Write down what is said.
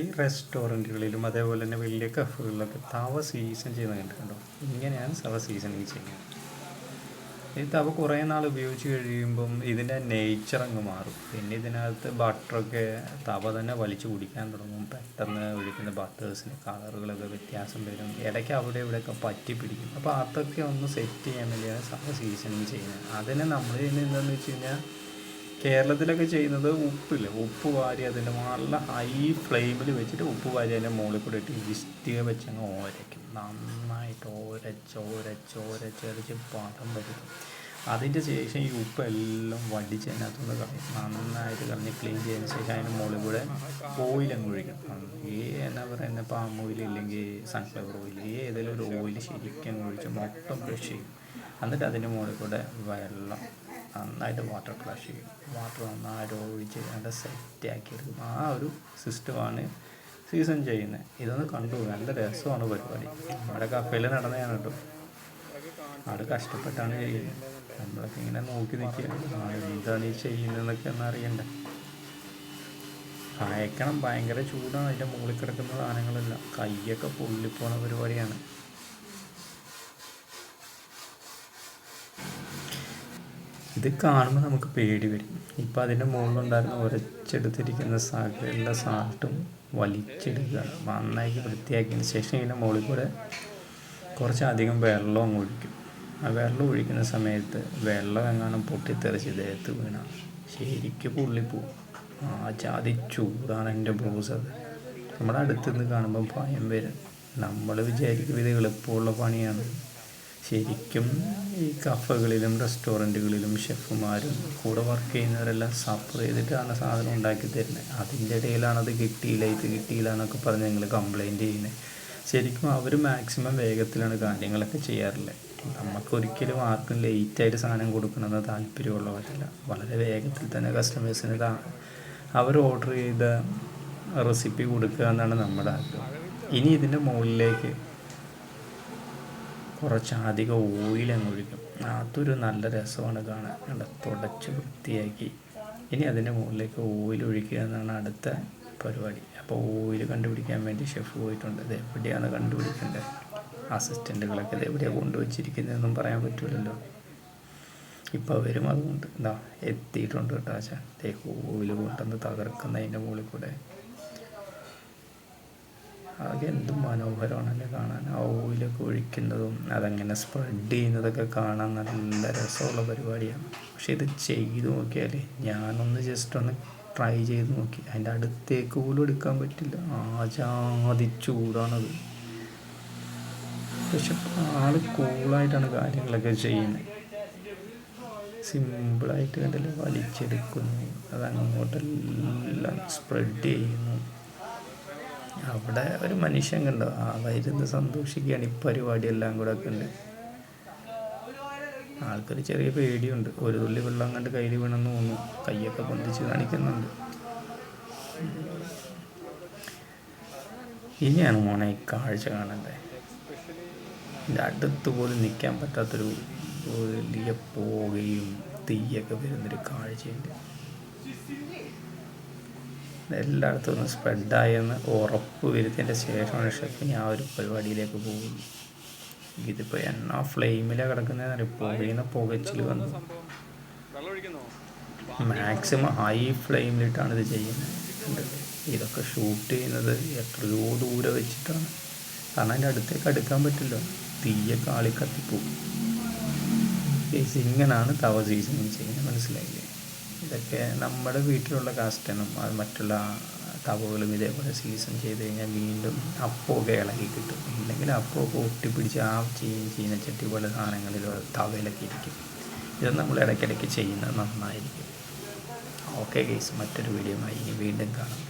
ഈ റെസ്റ്റോറന്റുകളിലും അതേപോലെ തന്നെ വലിയ കഫുകളിലൊക്കെ തവ സീസൺ ചെയ്യുന്ന കണ്ടിട്ടുണ്ടോ? ഇങ്ങനെയാണ് തവ സീസണിങ് ചെയ്യുന്നത്. ഈ തവ കുറേ നാൾ ഉപയോഗിച്ച് കഴിയുമ്പം ഇതിന്റെ നേച്ചർ അങ്ങ് മാറും. പിന്നെ ഇതിനകത്ത് ബട്ടറൊക്കെ തവ തന്നെ വലിച്ചു കുടിക്കാൻ തുടങ്ങും. പെട്ടെന്ന് ഒഴിക്കുന്ന ബട്ടേഴ്സിന് കളറുകളൊക്കെ വ്യത്യാസം വരും. ഇടയ്ക്ക് അവിടെ ഇവിടെയൊക്കെ പറ്റി പിടിക്കും. അപ്പോൾ അതൊക്കെ ഒന്ന് സെറ്റ് ചെയ്യാൻ വേണ്ടിയാണ് സവ സീസണിങ് ചെയ്യുന്നത്. അതിന് നമ്മൾ ചെയ്യുന്നത് എന്താണെന്ന് വെച്ച് കഴിഞ്ഞാൽ കേരളത്തിലൊക്കെ ചെയ്യുന്നത് ഉപ്പില്ല? ഉപ്പ് വാരി അതിന്റെ നല്ല ഹൈ ഫ്ലെയിമിൽ വെച്ചിട്ട് ഉപ്പ് വാരി അതിന്റെ മുകളിൽ കൂടെ ഇട്ട് ഇഷ്ടിക വെച്ച് അങ്ങ് ഓരയ്ക്കും നന്നായിട്ട് ഓരച്ച് ഓരച്ച് ഓരച്ചരച്ച് വരുത്തും അതിന്റെ ശേഷം ഈ ഉപ്പെല്ലാം വടിച്ച് അതിനകത്തുനിന്ന് കളയും. നന്നായിട്ട് കളഞ്ഞ് ക്ലീൻ ചെയ്തതിന് ശേഷം അതിന്റെ മുകളിൽ കൂടെ ഓയിൽ അങ്ങ് ഒഴിക്കണം ഈ എന്നാ പറയുന്ന? പാം ഓയിൽ ഇല്ലെങ്കിൽ സൺഫ്ലവർ ഓയിൽ ഏതെങ്കിലും ഒരു ഓയിൽ ശരിക്കും ഒഴിച്ച് മൊത്തം ബ്രഷ് ചെയ്യും. എന്നിട്ട് അതിന്റെ മുകളിൽ കൂടെ വെള്ളം നന്നായിട്ട് വാട്ടർ ഫ്ലഷ് ചെയ്യും. വാട്ടർ നന്നായിട്ട് ഒഴിച്ച് നല്ല സെറ്റാക്കി എടുക്കും. ആ ഒരു സിസ്റ്റമാണ് സീസൺ ചെയ്യുന്നത് ഇതൊന്ന് കണ്ടു നല്ല രസമാണ് പരിപാടി. നമ്മുടെ കഫയിൽ നടന്നതാണ് കേട്ടോ ആൾ കഷ്ടപ്പെട്ടാണ് ചെയ്യുന്നത് നമ്മളൊക്കെ ഇങ്ങനെ നോക്കി നിൽക്കുക എന്താണ് ഈ ചെയ്യുന്നതെന്നൊക്കെ ഒന്ന് അറിയണ്ടേ? അയക്കണം ഭയങ്കര ചൂടാണ്. അതിന്റെ മുകളിൽ കിടക്കുന്ന സാധനങ്ങളെല്ലാം. കൈയൊക്കെ പൊള്ളിപ്പോണ പരിപാടിയാണ്. ഇത് കാണുമ്പോൾ നമുക്ക് പേടി വരും. ഇപ്പം അതിന്റെ മുകളിലുണ്ടായിരുന്ന ഉരച്ചെടുത്തിരിക്കുന്ന സകല സാൾട്ടും വലിച്ചെടുക്കുക. നന്നായി വൃത്തിയാക്കിയതിന് ശേഷം ഇതിന്റെ മുകളിൽ കൂടെ കുറച്ചധികം വെള്ളം ഒഴിക്കും. ആ വെള്ളം ഒഴിക്കുന്ന സമയത്ത് വെള്ളം എങ്ങാനും പൊട്ടിത്തെറിച്ച് ദേഹത്ത് വീണ ശരിക്കും പൊള്ളിപ്പോവും ആ ജാതി ചൂടാണ് എന്റെ ബ്ലൂസ് അത്. നമ്മുടെ അടുത്തുനിന്ന് കാണുമ്പോൾ ഭയം വരും. നമ്മൾ വിചാരിക്കും ഇത് എളുപ്പമുള്ള പണിയാണ്. ശരിക്കും ഈ കഫകളിലും റെസ്റ്റോറന്റുകളിലും ഷെഫുമാരും കൂടെ വർക്ക് ചെയ്യുന്നവരെല്ലാം സഫർ ചെയ്തിട്ടാണ് സാധനം ഉണ്ടാക്കി തരുന്നത് അതിന്റെ ഇടയിലാണ് അത് കിട്ടിയില്ല ഇത് കിട്ടിയില്ല എന്നൊക്കെ പറഞ്ഞ് ഞങ്ങൾ കംപ്ലൈന്റ് ചെയ്യുന്നത് ശരിക്കും അവർ മാക്സിമം വേഗത്തിലാണ് കാര്യങ്ങളൊക്കെ ചെയ്യാറുള്ളത് നമുക്കൊരിക്കലും ആർക്കും ലേറ്റായിട്ട് സാധനം കൊടുക്കണമെന്ന് താല്പര്യമുള്ളവരല്ല വളരെ വേഗത്തിൽ തന്നെ കസ്റ്റമേഴ്സിന് അവർ ഓർഡർ ചെയ്ത റെസിപ്പി കൊടുക്കുക എന്നാണ് നമ്മുടെ ആഗ്രഹം. ഇനി ഇതിന്റെ മുകളിലേക്ക് കുറച്ചധികം ഓയിൽ അങ്ങ് ഒഴിക്കും. അതൊരു നല്ല രസമാണ് കാണാൻ. നല്ല തുടച്ച് വൃത്തിയാക്കി. ഇനി അതിന്റെ മുകളിലേക്ക് ഓയിൽ ഒഴിക്കുക എന്നാണ് അടുത്ത പരിപാടി. അപ്പോൾ ഓയിൽ കണ്ടുപിടിക്കാൻ വേണ്ടി ഷെഫ് പോയിട്ടുണ്ട്. ഇത് എവിടെയാണ് കണ്ടുപിടിക്കേണ്ടത്? അസിസ്റ്റന്റുകളൊക്കെ ഇത് എവിടെയാണ് കൊണ്ടുവച്ചിരിക്കുന്നതെന്നും പറയാൻ പറ്റില്ലല്ലോ ഇപ്പോൾ വരും അതുകൊണ്ട് എന്താ എത്തിയിട്ടുണ്ട് കേട്ടോ ആശാൻ. ഓയിൽ കൊണ്ടുവന്ന് തകർക്കുന്നതിന്റെ മുകളിൽ കൂടെ. ആകെ എന്ത് മനോഹരമാണല്ലേ കാണാൻ. ആ ഓയിലൊക്കെ ഒഴിക്കുന്നതും അതങ്ങനെ സ്പ്രെഡ് ചെയ്യുന്നതൊക്കെ കാണാൻ നല്ല രസമുള്ള പരിപാടിയാണ്. പക്ഷേ ഇത് ചെയ്ത് നോക്കിയാൽ ഞാനൊന്ന് ജസ്റ്റ് ഒന്ന് ട്രൈ ചെയ്ത് നോക്കി. അതിന്റെ അടുത്തേക്ക് പോലും എടുക്കാൻ പറ്റില്ല. ആ ജാതി ചൂടാണത്. പക്ഷെ ആൾ കൂളായിട്ടാണ് കാര്യങ്ങളൊക്കെ ചെയ്യുന്നത്. സിമ്പിളായിട്ട് കണ്ടല്ലേ? വലിച്ചെടുക്കുന്നു. അതങ്ങോട്ടെല്ലാം സ്പ്രെഡ് ചെയ്യുന്നു. അവിടെ ഒരു മനുഷ്യൻ കണ്ടോ. ആ വരുന്ന് സന്തോഷിക്കുകയാണ്. ഈ പരിപാടി എല്ലാം കൂടെ ഒക്കെ ഉണ്ട് ആൾക്കൊരു ചെറിയ പേടിയുണ്ട്. ഒരു തുള്ളി വെള്ളം കണ്ട് കയ്യിൽ വീണെന്ന് തോന്നുന്നു. കൈയൊക്കെ പൊന്തിച്ച് കാണിക്കുന്നുണ്ട്. ഇനിയാണ് മോനെ ഈ കാഴ്ച കാണണ്ടേ. എന്റെ അടുത്ത് പോലും നിൽക്കാൻ പറ്റാത്തൊരു വലിയ പോകയും തീയൊക്കെ വരുന്നൊരു കാഴ്ചയുണ്ട്. എല്ലായിടത്തും ഒന്ന് സ്പ്രെഡായെന്ന് ഉറപ്പ് വരുത്തിയതിന്റെ ശേഷമാണ് ഷെഫിന് ആ ഒരു പരിപാടിയിലേക്ക് പോകുന്നത്. ഇതിപ്പോൾ എന്നാ ഫ്ലെയിമിലാണ് കിടക്കുന്നതെന്ന് പുകയുന്ന പുകച്ചിൽ വന്നു. മാക്സിമം ഹൈ ഫ്ലെയിമിലിട്ടാണ് ഇത് ചെയ്യുന്നത്. ഇതൊക്കെ ഷൂട്ട് ചെയ്യുന്നത് എത്രയോ ദൂരെ വെച്ചിട്ടാണ്. കാരണം അതിന്റെ അടുത്തേക്ക് അടുക്കാൻ പറ്റില്ല. തീയൊക്കെ ആളി കത്തിപ്പോവും ഇങ്ങനാണ് തവ സീസണിങ് ചെയ്യുന്നത്. മനസ്സിലായില്ലേ? ഇതൊക്കെ നമ്മുടെ വീട്ടിലുള്ള കാസ്റ്റനും അത് മറ്റുള്ള തവകളും ഇതേപോലെ സീസൺ ചെയ്ത് കഴിഞ്ഞാൽ വീണ്ടും അപ്പമൊക്കെ ഇളകി കിട്ടും. ഇല്ലെങ്കിൽ അപ്പമൊക്കെ ഒട്ടിപ്പിടിച്ച് ആ ചീന ചീനച്ചട്ടി പോലെ സാധനങ്ങളിൽ തവയിലൊക്കെ ഇരിക്കും. ഇത് നമ്മൾ ഇടയ്ക്കിടയ്ക്ക് ചെയ്യുന്നത് നന്നായിരിക്കും. ഓക്കെ കേസ് മറ്റൊരു വീഡിയോ ആയി വീണ്ടും കാണാം.